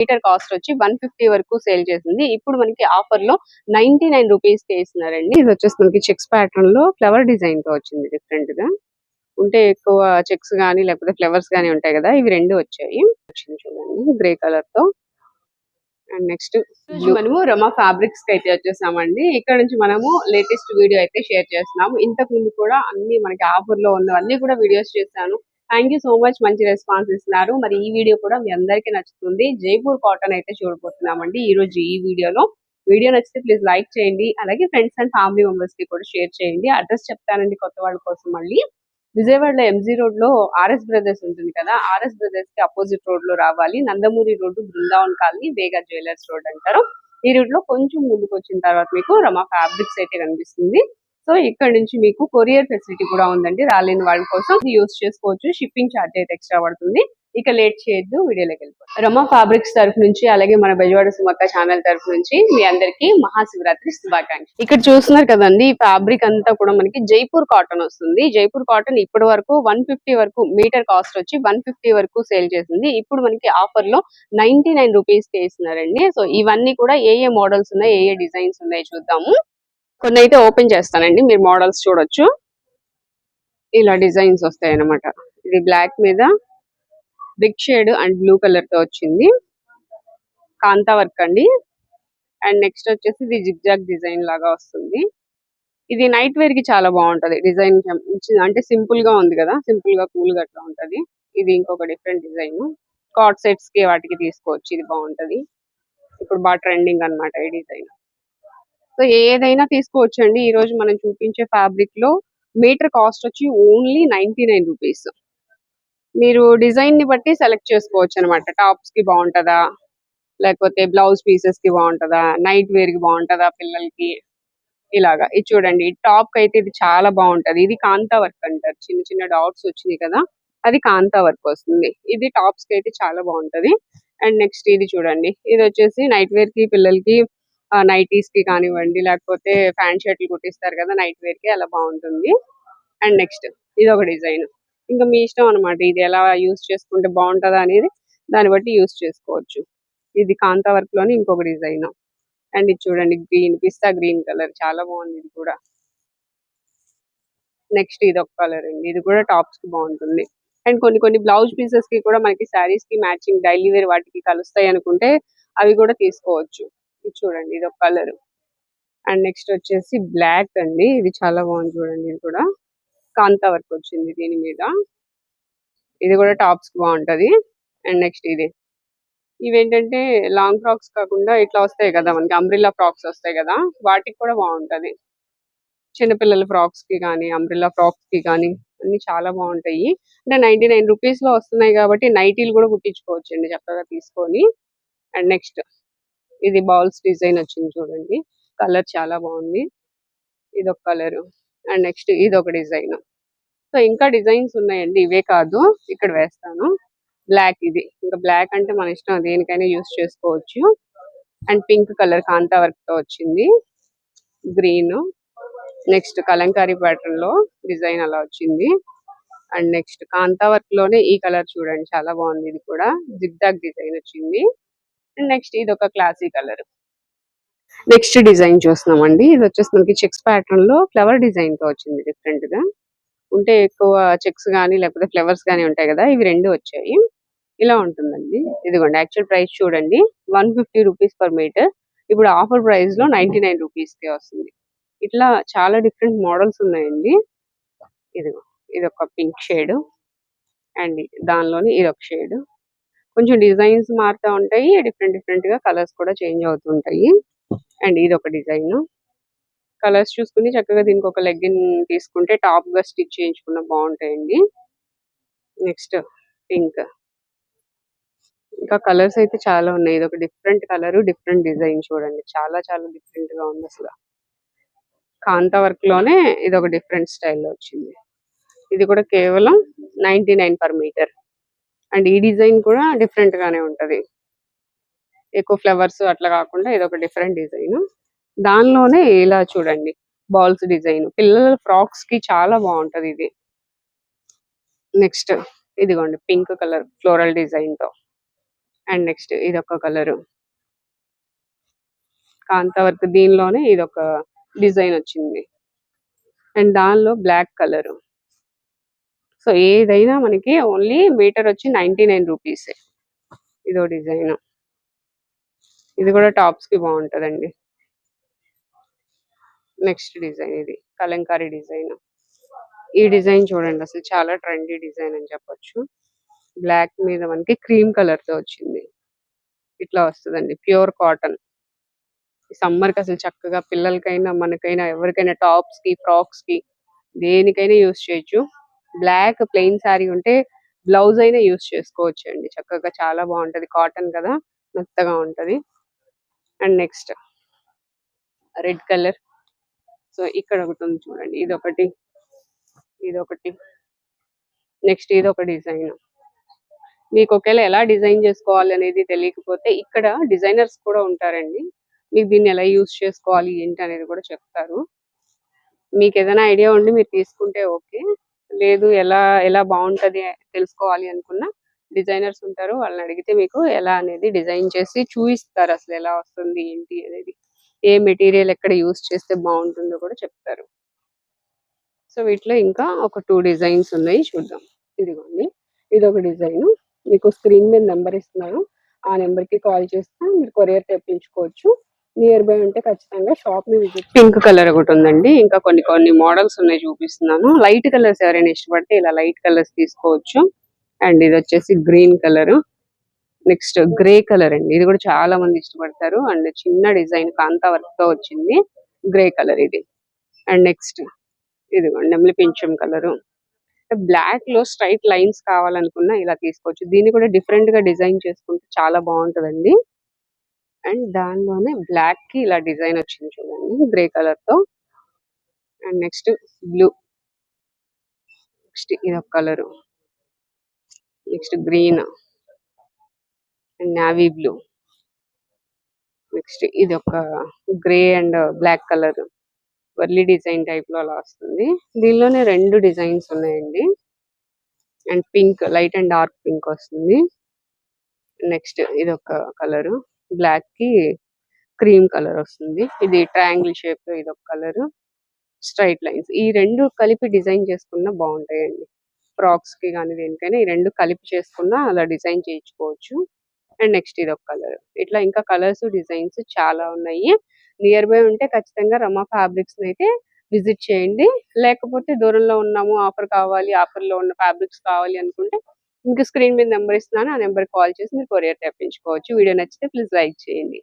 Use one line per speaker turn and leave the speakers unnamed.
Metre cost వచ్చి one fifty వరకు sale చేసింది ఇప్పుడు మనకి ఆఫర్లో నైన్టీ నైన్ రూపీస్కి ఇస్తున్నారండి. ఇది వచ్చేసి మనకి చెక్స్ ప్యాటర్న్లో ఫ్లవర్ డిజైన్తో వచ్చింది డిఫరెంట్గా. ఉంటే ఎక్కువ చెక్స్ గానీ లేకపోతే ఫ్లవర్స్ గానీ ఉంటాయి కదా ఇవి రెండు వచ్చాయి. చూడండి గ్రే కలర్తో. అండ్ నెక్స్ట్ మనము రమా ఫ్యాబ్రిక్స్కి అయితే వచ్చేసామండి. ఇక్కడ నుంచి మనము లేటెస్ట్ వీడియో అయితే షేర్ చేస్తున్నాము. ఇంతకు ముందు కూడా అన్ని మనకి ఆఫర్లో ఉన్నవన్నీ కూడా వీడియోస్ చేశాను. థ్యాంక్ యూ సో మచ్ మంచి రెస్పాన్స్ ఇస్తున్నారు. మరి ఈ వీడియో కూడా మీ అందరికీ నచ్చుతుంది. జైపూర్ కాటన్ అయితే చూడబోతున్నామండి. ఈ రోజు ఈ వీడియోలో. వీడియో నచ్చితే ప్లీజ్ లైక్ చేయండి. అలాగే ఫ్రెండ్స్ అండ్ ఫ్యామిలీ మెంబర్స్కి కూడా షేర్ చేయండి. అడ్రస్ చెప్తానండి కొత్త వాళ్ళ కోసం మళ్ళీ. విజయవాడలో ఎంజీ రోడ్లో ఆర్ఎస్ బ్రదర్స్ ఉంటుంది కదా. ఆర్ఎస్ బ్రదర్స్కి అపోజిట్ రోడ్లో రావాలి. Nandamuri road Brindavan colony Vega jewellers road అంటారు. ఈ రూట్లో కొంచెం ముందుకు వచ్చిన తర్వాత మీకు రమా ఫ్యాబ్రిక్స్ అయితే కనిపిస్తుంది. సో ఇక్కడ నుంచి మీకు కొరియర్ ఫెసిలిటీ కూడా ఉందండి. రాలేని వాళ్ళ కోసం యూస్ చేసుకోవచ్చు. షిప్పింగ్ ఛార్జ్ అయితే ఎక్స్ట్రా పడుతుంది. ఇక లేట్ చేయొద్దు. వీడియోలోకి వెళ్ళిపోతాం రమ ఫాబ్రిక్స్ తరఫు నుంచి అలాగే మన బెజవాడ సుమక్క ఛానల్ తరఫు నుంచి మీ అందరికి మహాశివరాత్రి శుభాకాంక్ష ఇక్కడ చూస్తున్నారు కదండి ఈ ఫ్యాబ్రిక్ అంతా కూడా మనకి జైపూర్ కాటన్ వస్తుంది. జైపూర్ కాటన్ ఇప్పటి వరకు వన్ ఫిఫ్టీ వరకు మీటర్ కాస్ట్ వచ్చి వన్ ఫిఫ్టీ వరకు సేల్ చేసింది. ఇప్పుడు మనకి ఆఫర్లో నైన్టీ నైన్ రూపీస్కి ఇస్తున్నారండి. సో ఇవన్నీ కూడా ఏ ఏ మోడల్స్ ఉన్నాయి ఏ ఏ డిజైన్స్ ఉన్నాయి చూద్దాము. కొన్ని అయితే ఓపెన్ చేస్తానండి మీరు మోడల్స్ చూడొచ్చు. ఇలా డిజైన్స్ వస్తాయి అన్నమాట ఇది బ్లాక్ మీద బిగ్ షేడ్ అండ్ బ్లూ కలర్తో వచ్చింది. కాంతా వర్క్ అండి. అండ్ నెక్స్ట్ వచ్చేసి ఇది జిగ్జాగ్ డిజైన్ లాగా వస్తుంది. ఇది నైట్ వేర్కి చాలా బాగుంటది. డిజైన్ అంటే సింపుల్గా ఉంది కదా సింపుల్గా కూల్గా అట్లా ఉంటది. ఇది ఇంకొక డిఫరెంట్ డిజైన్. కార్డ్ సెట్స్కి వాటికి తీసుకోవచ్చు ఇది బాగుంటది. ఇప్పుడు బాగా ట్రెండింగ్ అన్నమాట ఈ డిజైన్. సో ఏదైనా తీసుకోవచ్చు అండి ఈ రోజు మనం చూపించే ఫ్యాబ్రిక్లో మీటర్ కాస్ట్ వచ్చి ఓన్లీ నైన్టీ నైన్ రూపీస్. మీరు డిజైన్ని బట్టి సెలెక్ట్ చేసుకోవచ్చు అనమాట టాప్స్కి బాగుంటదా? లేకపోతే బ్లౌజ్ పీసెస్కి బాగుంటదా? నైట్ వేర్కి బాగుంటదా పిల్లలకి? ఇలాగా. ఇది చూడండి. టాప్కి అయితే ఇది చాలా బాగుంటది. ఇది కాంతా వర్క్ అంటారు. చిన్న చిన్న డాట్స్ వచ్చినాయి కదా? అది కాంతా వర్క్ వస్తుంది. ఇది టాప్స్కి అయితే చాలా బాగుంటది. అండ్ నెక్స్ట్ ఇది చూడండి. ఇది వచ్చేసి నైట్ వేర్కి పిల్లలకి నైటీస్కి కానివ్వండి లేకపోతే ప్యాంట్ షర్ట్లు కుట్టిస్తారు కదా నైట్ వేర్కి అలా బాగుంటుంది. అండ్ నెక్స్ట్ ఇది ఒక డిజైన్. ఇంకా మీ ఇష్టం అన్నమాట ఇది ఎలా యూస్ చేసుకుంటే బాగుంటుందా అనేది దాన్ని బట్టి యూస్ చేసుకోవచ్చు. ఇది కాంతా వర్క్లోని ఇంకొక డిజైన్. అండ్ ఇది చూడండి గ్రీన్ పిస్తా గ్రీన్ కలర్ చాలా బాగుంది ఇది కూడా. నెక్స్ట్ ఇది ఒక కలర్ అండి ఇది కూడా టాప్స్కి బాగుంటుంది. అండ్ కొన్ని కొన్ని బ్లౌజ్ పీసెస్కి కూడా మనకి శారీస్కి మ్యాచింగ్ డైలీ వేర్ వాటికి కలుస్తాయి అనుకుంటే అవి కూడా తీసుకోవచ్చు. ఇది చూడండి ఇది ఒక కలర్. అండ్ నెక్స్ట్ వచ్చేసి బ్లాక్ అండి ఇది చాలా బాగుంది చూడండి ఇది కూడా. కాంతా వర్క్ వచ్చింది దీని మీద. ఇది కూడా టాప్స్కి బాగుంటది. అండ్ నెక్స్ట్ ఇది. ఇవేంటంటే లాంగ్ ఫ్రాక్స్ కాకుండా ఇట్లా వస్తాయి కదా మనకి అంబ్రిల్లా ఫ్రాక్స్ వస్తాయి కదా వాటికి కూడా బాగుంటది. చిన్నపిల్లల ఫ్రాక్స్కి కానీ అంబ్రిల్లా ఫ్రాక్స్కి కానీ అన్ని చాలా బాగుంటాయి. అంటే నైన్టీ నైన్ రూపీస్లో వస్తున్నాయి కాబట్టి నైటీలు కూడా కుట్టించుకోవచ్చు అండి చక్కగా తీసుకొని. అండ్ నెక్స్ట్ ఇది బౌల్స్ డిజైన్ వచ్చింది చూడండి. కలర్ చాలా బాగుంది. ఇది ఒక కలర్. అండ్ నెక్స్ట్ ఇది ఒక డిజైన్. సో ఇంకా డిజైన్స్ ఉన్నాయండి. ఇవే కాదు. ఇక్కడ వేస్తాను. బ్లాక్ ఇది. ఇంకా బ్లాక్ అంటే మన ఇష్టం. దేనికైనా యూస్ చేసుకోవచ్చు. అండ్ పింక్ కలర్ కాంతా వర్క్తో వచ్చింది. గ్రీన్. నెక్స్ట్ కలంకారీ ప్యాటర్న్లో డిజైన్ అలా వచ్చింది. అండ్ నెక్స్ట్ కాంతా వర్క్లోనే ఈ కలర్ చూడండి. చాలా బాగుంది. ఇది కూడా. జిగ్జాగ్ డిజైన్ వచ్చింది. అండ్ నెక్స్ట్ ఇది ఒక క్లాసీ కలర్. నెక్స్ట్ డిజైన్ చూస్తున్నామండి. ఇది వచ్చేసి మనకి చెక్స్ ప్యాటర్న్లో ఫ్లవర్ డిజైన్తో వచ్చింది డిఫరెంట్గా. ఉంటే ఎక్కువ చెక్స్ కానీ లేకపోతే ఫ్లవర్స్ కానీ ఉంటాయి కదా ఇవి రెండు వచ్చాయి. ఇలా ఉంటుందండి. ఇదిగోండి యాక్చువల్ ప్రైస్ చూడండి. One fifty rupees per metre ఇప్పుడు ఆఫర్ ప్రైస్లో నైన్టీ నైన్ రూపీస్ కే వస్తుంది. ఇట్లా చాలా డిఫరెంట్ మోడల్స్ ఉన్నాయండి. ఇదిగో ఇది ఒక పింక్ షేడ్ అండ్ దానిలోని ఇది ఒక షేడ్ కొంచెం డిజైన్స్ మారుతూ ఉంటాయి. డిఫరెంట్ డిఫరెంట్గా కలర్స్ కూడా చేంజ్ అవుతుంటాయి అండ్ ఇది ఒక డిజైన్. కలర్స్ చూసుకుని చక్కగా దీనికి ఒక లెగ్గిన్ తీసుకుంటే టాప్గా స్టిచ్ చేయించుకున్న బాగుంటాయండి. Next pink. ఇంకా కలర్స్ అయితే చాలా ఉన్నాయి. ఇది ఒక డిఫరెంట్ కలర్ డిఫరెంట్ డిజైన్ చూడండి. చాలా చాలా డిఫరెంట్గా ఉంది అసలు. కాంత వర్క్లోనే ఇది ఒక డిఫరెంట్ స్టైల్లో వచ్చింది. ఇది కూడా కేవలం ninety nine per meter. And ఈ డిజైన్ కూడా డిఫరెంట్ గానే ఉంటది. ఎక్కువ ఫ్లవర్స్ అట్లా కాకుండా ఇది ఒక డిఫరెంట్ డిజైన్. దానిలోనే ఇలా చూడండి బాల్స్ డిజైన్. పిల్లల ఫ్రాక్స్కి చాలా బాగుంటది ఇది. నెక్స్ట్ ఇదిగోండి పింక్ కలర్ ఫ్లోరల్ డిజైన్తో. అండ్ నెక్స్ట్ ఇది ఒక కలర్. వర్క్ దీనిలోనే ఇది ఒక డిజైన్ వచ్చింది. అండ్ దానిలో బ్లాక్ కలర్. సో ఏదైనా మనకి ఓన్లీ మీటర్ వచ్చి నైన్టీ నైన్ రూపీస్. ఇదో డిజైన్. ఇది కూడా టాప్స్కి బాగుంటదండి. నెక్స్ట్ డిజైన్ ఇది. కలంకారీ డిజైన్. ఈ డిజైన్ చూడండి అసలు చాలా ట్రెండీ డిజైన్ అని చెప్పొచ్చు. బ్లాక్ మీద మనకి క్రీమ్ కలర్తో వచ్చింది. ఇట్లా వస్తుందండి. Pure cotton. సమ్మర్కి అసలు చక్కగా పిల్లలకైనా మనకైనా ఎవరికైనా టాప్స్కి ఫ్రాక్స్కి దేనికైనా యూస్ చేయొచ్చు. బ్లాక్ ప్లెయిన్ శారీ ఉంటే బ్లౌజ్ అయినా యూస్ చేసుకోవచ్చు అండి చక్కగా చాలా బాగుంటది. కాటన్ కదా మెత్తగా ఉంటది. And next red colour. So ఇక్కడ ఒకటి ఉంది చూడండి. ఇది ఒకటి ఇది ఒకటి నెక్స్ట్ ఇది ఒక డిజైన్. మీకు ఒకవేళ ఎలా డిజైన్ చేసుకోవాలి అనేది తెలియకపోతే ఇక్కడ డిజైనర్స్ కూడా ఉంటారండి. మీకు దీన్ని ఎలా యూస్ చేసుకోవాలి ఏంటి అనేది కూడా చెప్తారు. మీకు ఏదైనా ఐడియా ఉండి మీరు తీసుకుంటే ఓకే. లేదు ఎలా ఎలా బాగుంటది తెలుసుకోవాలి అనుకున్న డిజైనర్స్ ఉంటారు. వాళ్ళని అడిగితే మీకు ఎలా అనేది డిజైన్ చేసి చూపిస్తారు అసలు ఎలా వస్తుంది ఏంటి అనేది. ఏ మెటీరియల్ ఎక్కడ యూస్ చేస్తే బాగుంటుందో కూడా చెప్తారు. సో వీటిలో ఇంకా ఒక టూ డిజైన్స్ ఉన్నాయి చూద్దాం. ఇదిగోండి. ఇది ఒక డిజైన్. మీకు స్క్రీన్ మీద నెంబర్ ఇస్తున్నాను. ఆ నెంబర్కి కాల్ చేస్తే మీరు కొరియర్ తెప్పించుకోవచ్చు. నియర్ బై ఉంటే ఖచ్చితంగా షాప్ని విజిట్ పింక్ కలర్ ఒకటి ఉందండి. ఇంకా కొన్ని కొన్ని మోడల్స్ ఉన్నాయి చూపిస్తున్నాను. లైట్ కలర్స్ ఎవరైనా ఇష్టపడితే ఇలా లైట్ కలర్స్ తీసుకోవచ్చు. అండ్ ఇది వచ్చేసి green colour next grey colour అండి. ఇది కూడా చాలా మంది ఇష్టపడతారు. అండ్ చిన్న డిజైన్ కాంతా వర్క్తో వచ్చింది గ్రే కలర్ ఇది. అండ్ నెక్స్ట్ ఇదిగోండి నెమలి పింఛం కలర్ బ్లాక్లో స్ట్రైట్ లైన్స్ కావాలనుకున్నా ఇలా తీసుకోవచ్చు. దీన్ని కూడా డిఫరెంట్గా డిజైన్ చేసుకుంటే చాలా బాగుంటదండి. అండ్ దానిలోనే బ్లాక్కి ఇలా డిజైన్ వచ్చింది చూడండి గ్రే కలర్తో అండ్ నెక్స్ట్ బ్లూ. నెక్స్ట్ ఇది ఒక colour. Next green. And navy blue. Next ఇది ఒక grey and black colour. Warli design టైప్లో అలా వస్తుంది. దీనిలోనే రెండు డిజైన్స్ ఉన్నాయండి. And pink light and dark pink వస్తుంది. నెక్స్ట్ ఇది ఒక కలర్. బ్లాక్కి క్రీమ్ కలర్ వస్తుంది. ఇది ట్రయాంగిల్ షేప్లో ఇది ఒక కలర్. Straight lines. ఈ రెండు కలిపి డిజైన్ చేసుకున్న బాగుంటాయండి. ఫ్రాక్స్కి కానీ దేనికైనా ఈ రెండు కలిపి చేసుకున్న అలా డిజైన్ చేయించుకోవచ్చు. అండ్ నెక్స్ట్ ఇది ఒక కలర్. ఇట్లా ఇంకా కలర్స్ డిజైన్స్ చాలా ఉన్నాయి. నియర్ బై ఉంటే ఖచ్చితంగా రమా ఫ్యాబ్రిక్స్ అయితే విజిట్ చేయండి. లేకపోతే దూరంలో ఉన్నాము ఆఫర్ కావాలి ఆఫర్లో ఉన్న ఫ్యాబ్రిక్స్ కావాలి అనుకుంటే మీకు స్క్రీన్ మీద నెంబర్ ఇస్తున్నాను ఆ నెంబర్ కాల్ చేసి మీరు కొరియర్ తెప్పించుకోవచ్చు. వీడియో నచ్చితే ప్లీజ్ లైక్ చేయండి.